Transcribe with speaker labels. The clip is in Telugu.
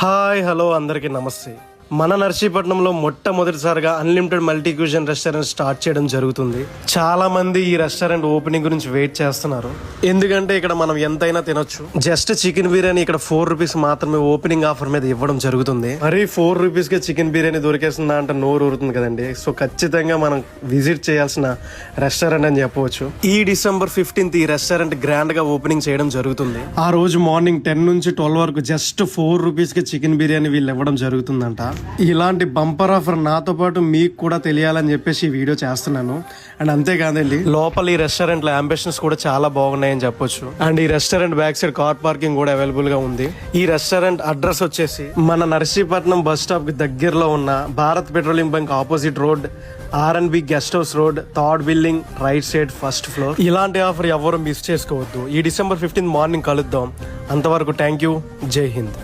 Speaker 1: హాయ్ హలో అందరికీ నమస్తే. మన నర్సీపట్నంలో మొట్టమొదటిసారిగా unlimited multi cuisine restaurant start చేయడం జరుగుతుంది. చాలా మంది ఈ రెస్టారెంట్ ఓపెనింగ్ గురించి వెయిట్ చేస్తున్నారు. ఎందుకంటే ఇక్కడ మనం ఎంతైనా తినొచ్చు. జస్ట్ చికెన్ బిర్యానీ ఇక్కడ ఫోర్ రూపీస్ మాత్రమే ఓపెనింగ్ ఆఫర్ మీద ఇవ్వడం జరుగుతుంది. మరి ఫోర్ రూపీస్కి చికెన్ బిర్యానీ దొరికేస్తుందా అంటే నోరు ఊరుతుంది కదండి. సో ఖచ్చితంగా మనం విజిట్ చేయాల్సిన రెస్టారెంట్ అని చెప్పవచ్చు. ఈ డిసెంబర్ ఫిఫ్టీన్త్ ఈ రెస్టారెంట్ గ్రాండ్గా ఓపెనింగ్ చేయడం జరుగుతుంది. ఆ రోజు మార్నింగ్ టెన్ నుంచి ట్వెల్వ్ వరకు జస్ట్ ఫోర్ రూపీస్కి చికెన్ బిర్యానీ వీళ్ళు ఇవ్వడం జరుగుతుందంట. ఇలాంటి బంపర్ ఆఫర్ నాతో పాటు మీకు కూడా తెలియాలని చెప్పేసి ఈ వీడియో చేస్తున్నాను. అండ్ అంతేకాదండి లోపల ఈ రెస్టారెంట్లో అంబిషన్స్ కూడా చాలా బాగున్నాయని చెప్పొచ్చు. అండ్ ఈ restaurant back side car parking కూడా అవైలబుల్గా ఉంది. ఈ రెస్టారెంట్ అడ్రస్ వచ్చేసి మన నర్సీపట్నం బస్ స్టాప్కి దగ్గరలో ఉన్న Bharat Petroleum bunk opposite road RNB guest house road third building right side first floor ఇలాంటి ఆఫర్ ఎవరు మిస్ చేసుకోవద్దు. ఈ డిసెంబర్ ఫిఫ్టీన్త్ మార్నింగ్ కలుద్దాం. అంతవరకు థ్యాంక్ యూ జై హింద్.